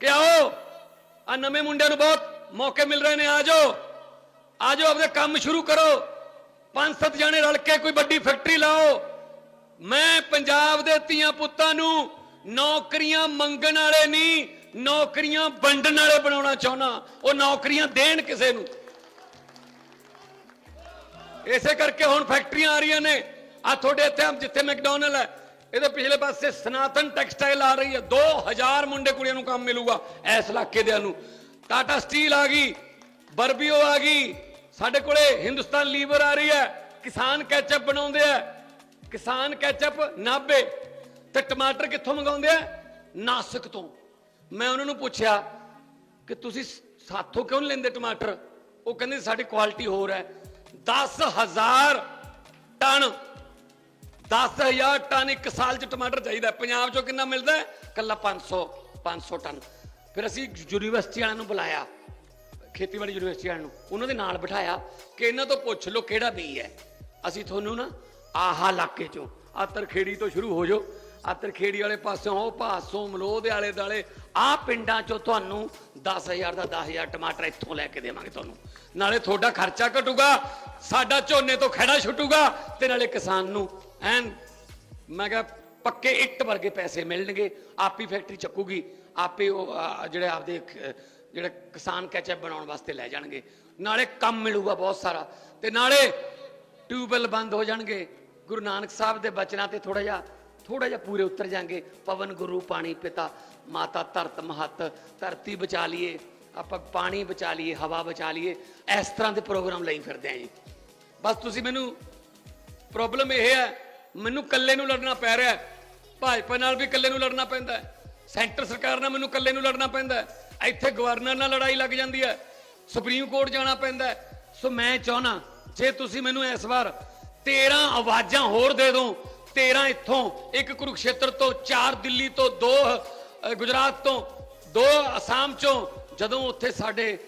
ਕਿ ਆਓ ਆ ਨਵੇਂ ਮੁੰਡਿਆਂ ਨੂੰ ਬਹੁਤ ਮੌਕੇ ਮਿਲ ਰਹੇ ਨੇ, ਆ ਜਾਓ। ਆ ਜਾਓ ਆਪਣੇ ਕੰਮ ਸ਼ੁਰੂ ਕਰੋ। ਪੰਜ ਸੱਤ ਜਣੇ ਰਲ ਕੇ ਕੋਈ ਵੱਡੀ ਫੈਕਟਰੀ ਲਾਓ। ਮੈਂ ਪੰਜਾਬ ਦੇ ਧੀਆਂ ਪੁੱਤਾਂ ਨੂੰ ਨੌਕਰੀਆਂ ਮੰਗਣ ਵਾਲੇ ਨਹੀਂ, ਨੌਕਰੀਆਂ ਵੰਡਣ ਵਾਲੇ ਬਣਾਉਣਾ ਚਾਹੁੰਦਾ। ਉਹ ਨੌਕਰੀਆਂ ਦੇਣ ਕਿਸੇ ਨੂੰ। ਇਸੇ ਕਰਕੇ ਹੁਣ ਫੈਕਟਰੀਆਂ ਆ ਰਹੀਆਂ ਨੇ। ਆ ਤੁਹਾਡੇ ਇੱਥੇ, ਜਿੱਥੇ ਮੈਕਡੋਨਲ ਹੈ ਇਹਦੇ ਪਿਛਲੇ ਪਾਸੇ ਸਨਾਤਨ ਟੈਕਸਟਾਈਲ ਆ ਰਹੀ ਹੈ। 2000 ਮੁੰਡੇ ਕੁੜੀਆਂ ਨੂੰ ਕੰਮ ਮਿਲੂਗਾ ਇਸ ਇਲਾਕੇ ਦੇ ਨੂੰ। ਟਾਟਾ ਸਟੀਲ ਆ ਗਈ, ਬਰਬੀਓ ਆ ਗਈ, ਸਾਡੇ ਕੋਲੇ ਹਿੰਦੁਸਤਾਨ ਲੀਵਰ ਆ ਰਹੀ ਹੈ, ਕਿਸਾਨ ਕੈਚਅਪ ਬਣਾਉਂਦੇ ਆ। ਕਿਸਾਨ ਕੈਚਅਪ ਨਾਬੇ ਤੇ ਟਮਾਟਰ ਕਿੱਥੋਂ ਮੰਗਾਉਂਦੇ ਆ? ਨਾਸਿਕ ਤੋਂ। ਮੈਂ ਉਹਨਾਂ ਨੂੰ ਪੁੱਛਿਆ ਕਿ ਤੁਸੀਂ ਸਾਥੋਂ ਕਿਉਂ ਨੀ ਲੈਂਦੇ ਟਮਾਟਰ? ਉਹ ਕਹਿੰਦੇ ਸਾਡੀ ਕੁਆਲਿਟੀ ਹੋਰ ਹੈ। 10000 ਟਨ 10000 ਟਨ, ਇੱਕ ਸਾਲ ਚ ਟਮਾਟਰ ਚਾਹੀਦਾ ਪੰਜਾਬ ਚੋਂ ਕਿੰਨਾ ਮਿਲਦਾ ਹੈ? ਕੱਲਾ 500 500 ਟਨ। ਫਿਰ ਅਸੀਂ ਯੂਨੀਵਰਸਿਟੀ ਵਾਲਿਆਂ ਨੂੰ ਬੁਲਾਇਆ, ਖੇਤੀਬਾੜੀ ਯੂਨੀਵਰਸਿਟੀ ਵਾਲਿਆਂ ਨੂੰ। ਉਹਨਾਂ ਦੇ ਨਾਲ ਬਿਠਾਇਆ ਕਿ ਇਹਨਾਂ ਤੋਂ ਪੁੱਛ ਲਓ ਕਿਹੜਾ ਬੀ ਹੈ। ਅਸੀਂ ਤੁਹਾਨੂੰ ਨਾ ਆਹਾ ਇਲਾਕੇ ਚੋਂ ਆ ਤਰਖੇੜੀ ਤੋਂ ਸ਼ੁਰੂ ਹੋ ਜਾਓ। ਆ ਤਰਖੇੜੀ ਵਾਲੇ ਪਾਸਿਓਂ ਉਹ ਭਾਸੋਂ ਮਲੋਹ ਦੇ ਆਲੇ ਦਾਲੇ ਆ ਪਿੰਡਾਂ ਚੋਂ ਤੁਹਾਨੂੰ 10000 ਦਾ 10000 ਟਮਾਟਰ ਇੱਥੋਂ ਲੈ ਕੇ ਦੇਵਾਂਗੇ ਤੁਹਾਨੂੰ। ਨਾਲੇ ਤੁਹਾਡਾ ਖਰਚਾ ਘਟੂਗਾ, ਸਾਡਾ ਝੋਨੇ ਤੋਂ ਖੜਾ ਛੁੱਟੂਗਾ ਤੇ ਨਾਲੇ ਕਿਸਾਨ ਨੂੰ ਐਨ ਮੈਂ ਕਿਹਾ, ਪੱਕੇ ਇੱਟ ਵਰਗੇ ਪੈਸੇ ਮਿਲਣਗੇ, ਆਪੀ ਫੈਕਟਰੀ ਚੱਕੂਗੀ, ਆਪੇ ਉਹ ਜਿਹੜੇ ਆਪਦੇ ਖ- ਜਿਹੜੇ ਕਿਸਾਨ ਕੈਚਅਪ ਬਣਾਉਣ ਵਾਸਤੇ ਲੈ ਜਾਣਗੇ। ਨਾਲੇ ਕੰਮ ਮਿਲੂਗਾ ਬਹੁਤ ਸਾਰਾ, ਤੇ ਨਾਲੇ ਟਿਊਬਵੈਲ ਬੰਦ ਹੋ ਜਾਣਗੇ। ਗੁਰੂ ਨਾਨਕ ਸਾਹਿਬ ਦੇ ਬਚਨਾਂ ਤੇ ਥੋੜਾ ਜਿਹਾ ਥੋੜਾ ਜਿਹਾ ਪੂਰੇ ਉਤਰ ਜਾਣਗੇ। ਪਵਨ, ਗੁਰੂ, ਪਾਣੀ, ਪਿਤਾ, ਮਾਤਾ, ਧਰਤ, ਮਹਤ, ਧਰਤੀ ਬਚਾ ਲਈਏ, ਆਪਾਂ ਪਾਣੀ ਬਚਾ ਲਈਏ, ਹਵਾ ਬਚਾ ਲਈਏ, ਇਸ ਤਰ੍ਹਾਂ ਦੇ ਪ੍ਰੋਗਰਾਮ ਲਈ ਫਿਰਦੇ ਆਂ ਜੀ। ਬਸ ਤੁਸੀਂ ਮੈਨੂੰ ਪ੍ਰੋਬਲਮ ਇਹ ਹੈ ਮੈਨੂੰ ਇਕੱਲੇ ਨੂੰ ਲੜਨਾ ਪੈ ਰਿਹਾ ਭਾਜਪਾ ਨਾਲ ਵੀ ਇਕੱਲੇ ਨੂੰ ਲੜਨਾ ਪੈਂਦਾ ਹੈ। ਸੈਂਟਰ ਸਰਕਾਰ ਨਾਲ ਮੈਨੂੰ ਇਕੱਲੇ ਨੂੰ ਲੜਨਾ ਪੈਂਦਾ ਹੈ। ਇੱਥੇ ਗਵਰਨਰ ਨਾਲ ਲੜਾਈ ਲੱਗ ਜਾਂਦੀ ਹੈ। ਸੁਪਰੀਮ ਕੋਰਟ ਜਾਣਾ ਪੈਂਦਾ ਹੈ। ਸੋ ਮੈਂ ਚਾਹਨਾ ਜੇ ਤੁਸੀਂ ਮੈਨੂੰ ਇਸ ਵਾਰ 13 ਆਵਾਜ਼ਾਂ ਹੋਰ ਦੇ ਦਿਓ 13 ਇੱਥੋਂ, ਇੱਕ ਕੁਰੂਕਸ਼ੇਤਰ ਤੋਂ, ਚਾਰ ਦਿੱਲੀ ਤੋਂ, ਦੋ ਗੁਜਰਾਤ ਤੋਂ, ਦੋ ਅਸਾਮ ਚੋਂ, ਜਦੋਂ ਉੱਥੇ ਸਾਡੇ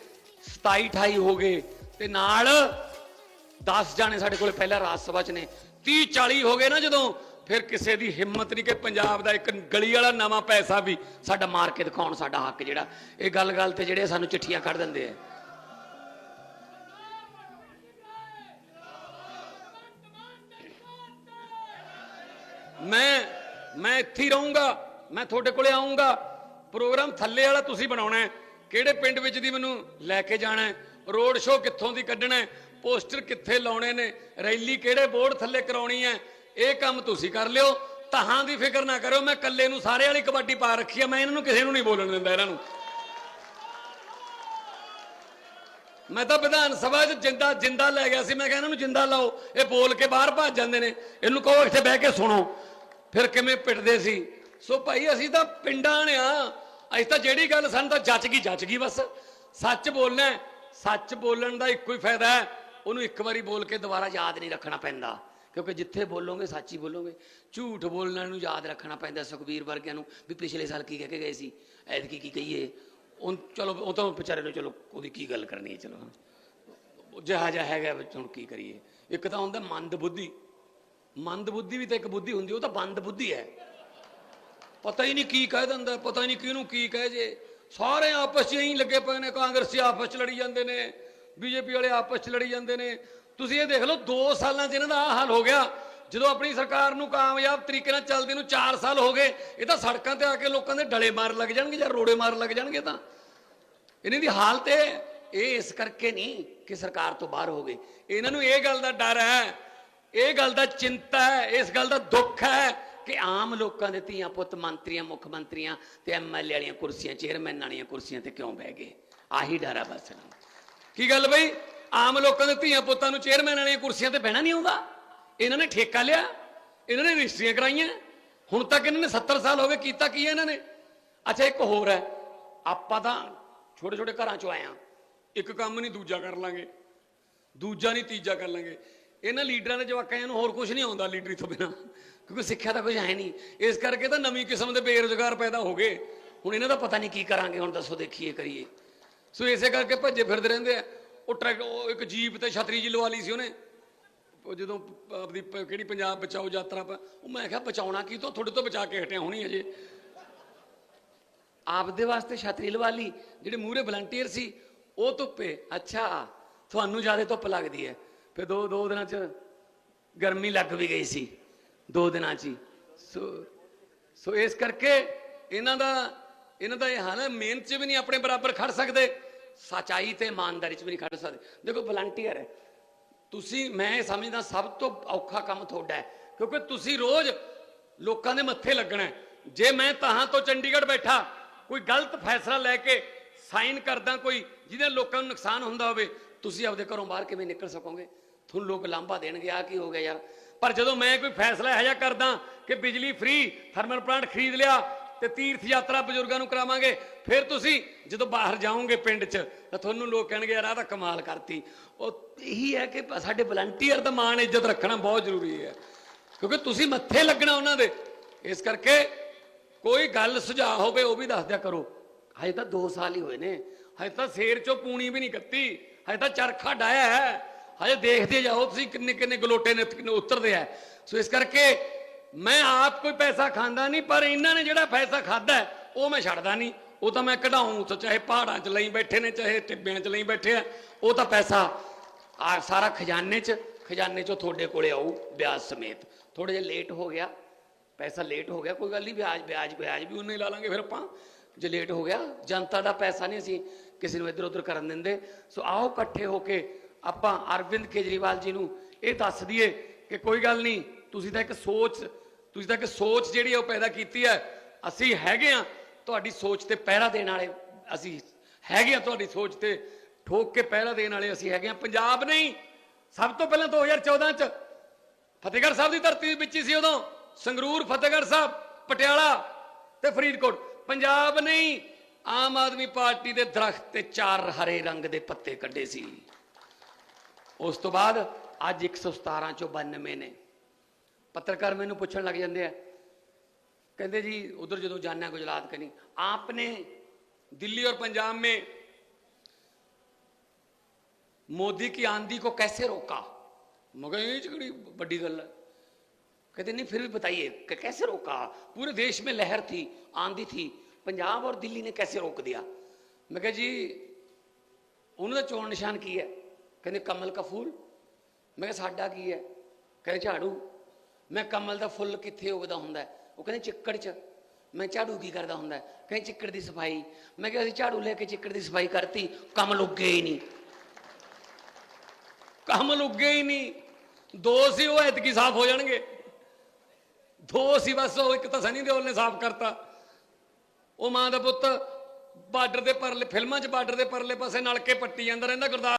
27 28 ਹੋ ਗਏ, ਤੇ ਨਾਲ 10 ਜਾਣੇ ਸਾਡੇ ਕੋਲ ਪਹਿਲਾਂ ਰਾਜ ਸਭਾ ਚ ਨੇ। 30 40 ਹੋ ਗਏ ਨਾ ਜਦੋਂ, ਫਿਰ ਕਿਸੇ ਦੀ ਹਿੰਮਤ ਨਹੀਂ ਕਿ ਪੰਜਾਬ ਦਾ ਇੱਕ ਗਲੀ ਵਾਲਾ ਨਵਾਂ ਪੈਸਾ ਵੀ ਸਾਡਾ ਮਾਰ ਕੇ ਦਿਖਾਉਣ ਸਾਡਾ ਹੱਕ ਜਿਹੜਾ। ਇਹ ਗੱਲ ਗੱਲ ਤੇ ਜਿਹੜੇ ਸਾਨੂੰ ਚਿੱਠੀਆਂ ਕੱਢ ਦਿੰਦੇ ਆ। ਮੈਂ ਮੈਂ ਇੱਥੇ ਰਹੂੰਗਾ, ਮੈਂ ਤੁਹਾਡੇ ਕੋਲੇ ਆਉਂਗਾ ਪ੍ਰੋਗਰਾਮ ਥੱਲੇ ਵਾਲਾ ਤੁਸੀਂ ਬਣਾਉਣਾ ਹੈ। ਕਿਹੜੇ ਪਿੰਡ ਵਿੱਚ ਦੀ ਮੈਨੂੰ ਲੈ ਕੇ ਜਾਣਾ ਹੈ? ਰੋਡ ਸ਼ੋਅ ਕਿੱਥੋਂ ਦੀ ਕੱਢਣਾ ਹੈ? ਪੋਸਟਰ ਕਿੱਥੇ ਲਾਉਣੇ ਨੇ? ਰੈਲੀ ਕਿਹੜੇ ਬੋਰਡ ਥੱਲੇ ਕਰਾਉਣੀ ਹੈ? ਇਹ ਕੰਮ ਤੁਸੀਂ ਕਰ ਲਿਓ। ਤਹਾਂ ਦੀ ਫਿਕਰ ਨਾ ਕਰੋ ਮੈਂ ਇਕੱਲੇ ਨੂੰ ਸਾਰੇ ਵਾਲੀ ਕਬੱਡੀ ਪਾ ਰੱਖੀ ਹੈ। ਮੈਂ ਇਹਨਾਂ ਨੂੰ ਕਿਸੇ ਨੂੰ ਨਹੀਂ ਬੋਲਣ ਦਿੰਦਾ ਇਹਨਾਂ ਨੂੰ। ਮੈਂ ਤਾਂ ਵਿਧਾਨ ਸਭਾ 'ਚ ਜਿੰਦਾ ਜਿੰਦਾ ਲੈ ਗਿਆ ਸੀ। ਮੈਂ ਕਿਹਾ ਇਹਨਾਂ ਨੂੰ ਜਿੰਦਾ ਲਾਓ। ਇਹ ਬੋਲ ਕੇ ਬਾਹਰ ਭੱਜ ਜਾਂਦੇ ਨੇ। ਇਹਨੂੰ ਕਹੋ, ਇੱਥੇ ਬਹਿ ਕੇ ਸੁਣੋ। ਫਿਰ ਕਿਵੇਂ ਪਿੱਟਦੇ ਸੀ? ਸੋ ਭਾਈ, ਅਸੀਂ ਤਾਂ ਪਿੰਡਾਂ ਨੇ ਆ ਅਸੀਂ ਤਾਂ ਜਿਹੜੀ ਗੱਲ, ਸਾਨੂੰ ਤਾਂ ਜੱਚ ਗਈ ਜੱਜ ਗਈ ਬਸ। ਸੱਚ ਬੋਲਣਾ ਸੱਚ ਬੋਲਣ ਦਾ ਇੱਕੋ ਹੀ ਫਾਇਦਾ ਹੈ। ਉਹਨੂੰ ਇੱਕ ਵਾਰੀ ਬੋਲ ਕੇ ਦੁਬਾਰਾ ਯਾਦ ਨਹੀਂ ਰੱਖਣਾ ਪੈਂਦਾ। ਕਿਉਂਕਿ ਜਿੱਥੇ ਬੋਲੋਗੇ, ਸੱਚ ਹੀ ਬੋਲੋਗੇ, ਝੂਠ ਬੋਲਣ ਨੂੰ ਯਾਦ ਰੱਖਣਾ ਪੈਂਦਾ ਸੁਖਬੀਰ ਵਰਗਿਆਂ ਨੂੰ ਵੀ ਪਿਛਲੇ ਸਾਲ ਕੀ ਕਹਿ ਕੇ ਗਏ ਸੀ, ਐਤਕੀ ਕੀ ਕਹੀਏ। ਉਹ ਚਲੋ, ਉਹ ਤਾਂ ਵਿਚਾਰੇ ਨੂੰ ਚਲੋ ਉਹਦੀ ਕੀ ਗੱਲ ਕਰਨੀ ਹੈ, ਚਲੋ ਜਿਹਾ ਜਿਹਾ ਹੈਗਾ, ਵਿੱਚ ਹੁਣ ਕੀ ਕਰੀਏ। ਇੱਕ ਤਾਂ ਹੁੰਦਾ ਮੰਦ ਬੁੱਧੀ। ਮੰਦ ਬੁੱਧੀ ਵੀ ਤਾਂ ਇੱਕ ਬੁੱਧੀ ਹੁੰਦੀ, ਉਹ ਤਾਂ ਬੰਦ ਬੁੱਧੀ ਹੈ। ਪਤਾ ਹੀ ਨਹੀਂ ਕੀ ਕਹਿ ਦਿੰਦਾ, ਪਤਾ ਹੀ ਨਹੀਂ ਕਿਹਨੂੰ ਕੀ ਕਹਿ ਜੇ। ਸਾਰੇ ਆਪਸ 'ਚ ਹੀ ਲੱਗੇ ਪਏ ਨੇ, ਕਾਂਗਰਸੀ ਆਪਸ 'ਚ ਲੜੀ ਜਾਂਦੇ ਨੇ। ਬੀਜੇਪੀ ਵਾਲੇ ਆਪਸ 'ਚ ਲੜੀ ਜਾਂਦੇ ਨੇ। ਤੁਸੀਂ ਇਹ ਦੇਖ ਲਓ 2 ਸਾਲਾਂ 'ਚ ਇਹਨਾਂ ਦਾ ਆਹ ਹਾਲ ਹੋ ਗਿਆ। ਜਦੋਂ ਆਪਣੀ ਸਰਕਾਰ ਨੂੰ ਕਾਮਯਾਬ ਤਰੀਕੇ ਨਾਲ ਚੱਲਦੇ ਨੂੰ 4 ਸਾਲ ਹੋ ਗਏ, ਇਹ ਤਾਂ ਸੜਕਾਂ ਤੇ ਆ ਕੇ ਲੋਕਾਂ ਦੇ ਡਲੇ ਮਾਰ ਲੱਗ ਜਾਣਗੇ ਜਾਂ ਰੋੜੇ ਮਾਰ ਲੱਗ ਜਾਣਗੇ ਤਾਂ। ਇਹਨਾਂ ਦੀ ਹਾਲਤ ਇਹ ਇਸ ਕਰਕੇ ਨਹੀਂ ਕਿ ਸਰਕਾਰ ਤੋਂ ਬਾਹਰ ਹੋ ਗਏ ਇਹਨਾਂ ਨੂੰ ਇਹ ਗੱਲ ਦਾ ਡਰ ਹੈ, ਇਹ ਗੱਲ ਦਾ ਚਿੰਤਾ ਹੈ, ਇਸ ਗੱਲ ਦਾ ਦੁੱਖ ਹੈ ਕਿ ਆਮ ਲੋਕਾਂ ਦੇ ਧੀਆਂ ਪੁੱਤ ਮੰਤਰੀਆਂ, ਮੁੱਖ ਮੰਤਰੀਆਂ ਤੇ ਐਮਐਲਏ ਵਾਲੀਆਂ ਕੁਰਸੀਆਂ, ਚੇਅਰਮੈਨ ਵਾਲੀਆਂ ਕੁਰਸੀਆਂ ਤੇ ਕਿਉਂ ਬਹਿ ਗਏ? ਆਹੀ ਡਰ ਹੈ ਬਸ ਇਹਨਾਂ ਨੂੰ। ਕੀ ਗੱਲ ਬਈ? ਆਮ ਲੋਕਾਂ ਦੇ ਧੀਆਂ ਪੁੱਤਾਂ ਨੂੰ ਚੇਅਰਮੈਨ ਵਾਲੀਆਂ ਕੁਰਸੀਆਂ ਤੇ ਬਹਿਣਾ ਨਹੀਂ ਆਉਂਦਾ? ਇਹਨਾਂ ਨੇ ਠੇਕਾ ਲਿਆ, ਇਹਨਾਂ ਨੇ ਰਜਿਸਟਰੀਆਂ ਕਰਾਈਆਂ, ਹੁਣ ਤੱਕ ਇਹਨਾਂ ਨੇ 70 ਸਾਲ ਹੋ ਗਏ, ਕੀਤਾ ਕੀ ਹੈ ਇਹਨਾਂ ਨੇ? ਅੱਛਾ, ਇੱਕ ਹੋਰ ਹੈ, ਆਪਾਂ ਤਾਂ ਛੋਟੇ ਛੋਟੇ ਘਰਾਂ ਚੋਂ ਆਏ ਆ ਇੱਕ ਕੰਮ ਨਹੀਂ, ਦੂਜਾ ਕਰ ਲਾਂਗੇ। ਦੂਜਾ ਨਹੀਂ, ਤੀਜਾ ਕਰ ਲਾਂਗੇ। ਇਹਨਾਂ ਲੀਡਰਾਂ ਦੇ ਜਵਾਕਾਂ ਨੂੰ ਹੋਰ ਕੁਝ ਨਹੀਂ ਆਉਂਦਾ ਲੀਡਰੀ ਤੋਂ ਬਿਨਾ, ਕਿਉਂਕਿ ਸਿੱਖਿਆ ਤਾਂ ਕੁਝ ਹੈ ਨਹੀਂ। ਇਸ ਕਰਕੇ ਤਾਂ ਨਵੀਂ ਕਿਸਮ ਦੇ ਬੇਰੁਜ਼ਗਾਰ ਪੈਦਾ ਹੋ ਗਏ। ਹੁਣ ਇਹਨਾਂ ਦਾ ਪਤਾ ਨਹੀਂ ਕੀ ਕਰਾਂਗੇ, ਹੁਣ ਦੱਸੋ ਦੇਖੀਏ, ਕਰੀਏ। ਸੋ ਇਸੇ ਕਰਕੇ ਭੱਜੇ ਫਿਰਦੇ ਰਹਿੰਦੇ ਆ। ਉਹ ਟਰੈਕ, ਉਹ ਇੱਕ ਜੀਪ ਤੇ ਛਤਰੀ ਜੀ ਲਵਾ ਲਈ ਸੀ ਉਹਨੇ। ਉਹ ਜਦੋਂ ਪ- ਆਪਦੀ ਪ- ਕਿਹੜੀ ਪੰਜਾਬ ਬਚਾਓ ਯਾਤਰਾ ਪਾ, ਉਹ ਮੈਂ ਕਿਹਾ, ਬਚਾਉਣਾ ਕੀ ਤੋਂ? ਤੁਹਾਡੇ ਤੋਂ ਬਚਾ ਕੇ ਹਟਿਆ ਹੋਣੀ ਅਜੇ ਆਪਦੇ ਵਾਸਤੇ ਛਤਰੀ ਲਵਾ ਲਈ। ਜਿਹੜੇ ਮੂਹਰੇ ਵਲੰਟੀਅਰ ਸੀ, ਉਹ ਧੁੱਪੇ, ਅੱਛਾ, ਤੁਹਾਨੂੰ ਜ਼ਿਆਦਾ ਧੁੱਪ ਲੱਗਦੀ ਹੈ। ਫਿਰ ਦੋ ਦੋ ਦਿਨਾਂ ਚ ਗਰਮੀ ਲੱਗ ਵੀ ਗਈ ਸੀ, ਦੋ ਦਿਨਾਂ ਚ ਹੀ। ਸੋ ਸੋ ਇਸ ਕਰਕੇ ਇਹਨਾਂ ਦਾ ਇਹਨਾਂ ਦਾ ਇਹ ਹਾਲ ਹੈ, ਮਿਹਨਤ 'ਚ ਵੀ ਨਹੀਂ ਆਪਣੇ ਬਰਾਬਰ ਖੜ ਸਕਦੇ, ਸਚਾਈ ਤੇ ਇਮਾਨਦਾਰੀ 'ਚ ਵੀ ਨਹੀਂ ਖੜ ਸਕਦੇ। ਦੇਖੋ ਵਲੰਟੀਅਰ ਹੈ। ਤੁਸੀਂ, ਮੈਂ ਸਮਝਦਾ, ਸਭ ਤੋਂ ਔਖਾ ਕੰਮ ਤੁਹਾਡਾ ਹੈ, ਕਿਉਂਕਿ ਤੁਸੀਂ ਰੋਜ਼ ਲੋਕਾਂ ਦੇ ਮੱਥੇ ਲੱਗਣਾ ਜੇ ਮੈਂ ਤਾਹਾਂ ਤੋਂ ਚੰਡੀਗੜ੍ਹ ਬੈਠਾ, ਕੋਈ ਗਲਤ ਫੈਸਲਾ ਲੈ ਕੇ ਸਾਈਨ ਕਰਦਾ ਕੋਈ, ਜਿਹਦੇ ਲੋਕਾਂ ਨੂੰ ਨੁਕਸਾਨ ਹੁੰਦਾ ਹੋਵੇ, ਤੁਸੀਂ ਆਪਦੇ ਘਰੋਂ ਬਾਹਰ ਕਿਵੇਂ ਨਿਕਲ ਸਕੋਗੇ? ਤੁਹਾਨੂੰ ਲੋਕ ਲਾਂਭਾ ਦੇਣਗੇ ਆ ਕੀ ਹੋ ਗਿਆ ਯਾਰ? ਪਰ ਜਦੋਂ ਮੈਂ ਕੋਈ ਫੈਸਲਾ ਇਹੋ ਜਿਹਾ ਕਰਦਾ ਕਿ ਬਿਜਲੀ ਫ੍ਰੀ ਥਰਮਲ ਪਲਾਂਟ ਖਰੀਦ ਲਿਆ ਤੇ ਤੀਰਥ ਯਾਤਰਾ ਬਜ਼ੁਰਗਾਂ ਨੂੰ ਕਰਾਵਾਂਗੇ। ਫਿਰ ਤੁਸੀਂ ਜਦੋਂ ਬਾਹਰ ਜਾਓਗੇ ਪਿੰਡ 'ਚ, ਤਾਂ ਤੁਹਾਨੂੰ ਲੋਕ ਕਹਿਣਗੇ, ਯਾਰ, ਆਹ ਤਾਂ ਕਮਾਲ ਕਰਤੀ। ਉਹ ਇਹੀ ਹੈ ਕਿ ਸਾਡੇ ਵਲੰਟੀਅਰ ਦਾ ਮਾਣ ਇੱਜ਼ਤ ਰੱਖਣਾ ਬਹੁਤ ਜ਼ਰੂਰੀ ਹੈ। ਕਿਉਂਕਿ ਤੁਸੀਂ ਮੱਥੇ ਲੱਗਣਾ ਉਹਨਾਂ ਦੇ। ਇਸ ਕਰਕੇ ਕੋਈ ਗੱਲ ਸੁਝਾਅ ਹੋਵੇ, ਉਹ ਵੀ ਦੱਸ ਦਿਆ ਕਰੋ। ਹਜੇ ਤਾਂ 2 ਸਾਲ ਹੀ ਹੋਏ ਨੇ। ਹਜੇ ਤਾਂ ਸ਼ੇਰ ਚੋਂ ਪੂਣੀ ਵੀ ਨਹੀਂ ਕੱਤੀ। ਹਜੇ ਤਾਂ ਚਰਖਾ ਡਾਇਆ ਹੈ। ਹਜੇ ਦੇਖਦੇ ਜਾਓ ਤੁਸੀਂ ਕਿੰਨੇ ਕਿੰਨੇ ਗਲੋਟੇ ਨੇ ਕਿੰਨੇ ਉਤਰਦੇ ਆ ਸੋ ਇਸ ਕਰਕੇ ਮੈਂ ਆਪ ਕੋਈ ਪੈਸਾ ਖਾਂਦਾ ਨਹੀਂ, ਪਰ ਇਹਨਾਂ ਨੇ ਜਿਹੜਾ ਪੈਸਾ ਖਾਦਾ ਉਹ ਮੈਂ ਛੱਡਦਾ ਨਹੀਂ। ਉਹ ਤਾਂ ਮੈਂ ਕਢਾਉਂ ਤਾਂ ਚਾਹੇ ਪਹਾੜਾਂ 'ਚ ਲਈ ਬੈਠੇ ਨੇ, ਚਾਹੇ ਟਿੱਬਿਆਂ 'ਚ ਲਈ ਬੈਠੇ ਆ, ਉਹ ਤਾਂ ਪੈਸਾ ਆ ਸਾਰਾ ਖਜ਼ਾਨੇ 'ਚ, ਖਜ਼ਾਨੇ 'ਚੋਂ ਤੁਹਾਡੇ ਕੋਲੇ ਆਊ ਵਿਆਜ ਸਮੇਤ। ਥੋੜੇ ਜਿਹਾ ਲੇਟ ਹੋ ਗਿਆ, ਪੈਸਾ ਲੇਟ ਹੋ ਗਿਆ, ਕੋਈ ਗੱਲ ਨਹੀਂ, ਵਿਆਜ ਵਿਆਜ ਵਿਆਜ ਵੀ ਉਹਨੇ ਲਾ ਲਾਂਗੇ ਫਿਰ ਆਪਾਂ। ਜੇ ਲੇਟ ਹੋ ਗਿਆ, ਜਨਤਾ ਦਾ ਪੈਸਾ ਨਹੀਂ ਅਸੀਂ ਕਿਸੇ ਨੂੰ ਇੱਧਰ ਉੱਧਰ ਕਰਨ ਦਿੰਦੇ। ਸੋ ਆਓ ਇਕੱਠੇ ਹੋ ਕੇ ਆਪਾਂ ਅਰਵਿੰਦ ਕੇਜਰੀਵਾਲ ਜੀ ਨੂੰ ਇਹ ਦੱਸ ਦਈਏ ਕਿ ਕੋਈ ਗੱਲ ਨਹੀਂ, ਤੁਸੀਂ ਤਾਂ ਇੱਕ ਸੋਚ ਤੁਸੀਂ ਤਾਂ ਇੱਕ ਸੋਚ ਜਿਹੜੀ ਆ ਉਹ ਪੈਦਾ ਕੀਤੀ ਹੈ ਅਸੀਂ ਹੈਗੇ ਆ, ਤੁਹਾਡੀ ਸੋਚ ਤੇ ਪਹਿਰਾ ਦੇਣ ਵਾਲੇ ਅਸੀਂ ਹੈਗੇ ਆ, ਤੁਹਾਡੀ ਸੋਚ ਤੇ ਠੋਕ ਕੇ ਪਹਿਰਾ ਦੇਣ ਵਾਲੇ ਅਸੀਂ ਹੈਗੇ ਆ। ਪੰਜਾਬ ਨਹੀਂ, ਸਭ ਤੋਂ ਪਹਿਲਾਂ 2014 ਚ ਫਤਿਹਗੜ੍ਹ ਸਾਹਿਬ ਦੀ ਧਰਤੀ ਵਿੱਚ ਹੀ ਸੀ ਉਦੋਂ। ਸੰਗਰੂਰ, ਫਤਿਹਗੜ੍ਹ ਸਾਹਿਬ, ਪਟਿਆਲਾ ਤੇ ਫਰੀਦਕੋਟ। ਪੰਜਾਬ ਨਹੀਂ, ਆਮ ਆਦਮੀ ਪਾਰਟੀ ਦੇ ਦਰਖਤ ਤੇ ਚਾਰ ਹਰੇ ਰੰਗ ਦੇ ਪੱਤੇ ਕੱਢੇ ਸੀ। ਉਸ ਤੋਂ ਬਾਅਦ ਅੱਜ 117 ਚੋਂ 92 ਨੇ। ਪੱਤਰਕਾਰ ਮੈਨੂੰ ਪੁੱਛਣ ਲੱਗ ਜਾਂਦੇ ਆ कहते जी उधर जो जाना गुजरात करी आपने दिल्ली और पंजाब में मोदी की आंधी को कैसे रोका मगर ये बड़ी बड़ी गल है कहते नहीं फिर भी बताइए कि कैसे रोका पूरे देश में लहर थी आंधी थी पंजाब और दिल्ली ने कैसे रोक दिया मैं कहा जी ਉਹਨਾਂ ਦਾ ਚੋਣ ਨਿਸ਼ਾਨ ਕੀ ਹੈ ਕਹਿੰਦੇ ਕਮਲ ਕਾ ਫੂਲ ਮੈਂ ਕਿਹਾ ਸਾਡਾ ਕੀ ਹੈ ਕਹਿੰਦੇ ਝਾੜੂ ਮੈਂ ਕਮਲ ਦਾ ਫੁੱਲ ਕਿੱਥੇ ਉਗਦਾ ਹੁੰਦਾ ਉਹ ਕਹਿੰਦੇ ਚਿੱਕੜ 'ਚ। ਮੈਂ ਝਾੜੂ ਕੀ ਕਰਦਾ ਹੁੰਦਾ ਕਹਿੰਦੇ ਚਿੱਕੜ ਦੀ ਸਫ਼ਾਈ। ਮੈਂ ਕਿਹਾ ਅਸੀਂ ਝਾੜੂ ਲੈ ਕੇ ਚਿੱਕੜ ਦੀ ਸਫ਼ਾਈ ਕਰਤੀ। ਕਮਲ ਉੱਗੇ ਹੀ ਨਹੀਂ। ਕਮਲ ਉੱਗੇ ਹੀ ਨਹੀਂ। ਦੋ ਸੀ ਉਹ ਐਤਕੀ ਸਾਫ਼ ਹੋ ਜਾਣਗੇ। ਦੋ ਸੀ ਬਸ ਉਹ ਇੱਕ ਤਾਂ ਸਨੀ ਦਿਓਲ ਨੇ ਸਾਫ਼ ਕਰਤਾ। ਉਹ ਮਾਂ ਦਾ ਪੁੱਤ ਬਾਰਡਰ ਦੇ ਪਰਲੇ, ਫਿਲਮਾਂ 'ਚ ਬਾਰਡਰ ਦੇ ਪਰਲੇ ਪਾਸੇ ਨਲਕੇ ਪੱਟੀ ਜਾਂਦਾ ਰਹਿੰਦਾ ਗੁਰਦਾਸ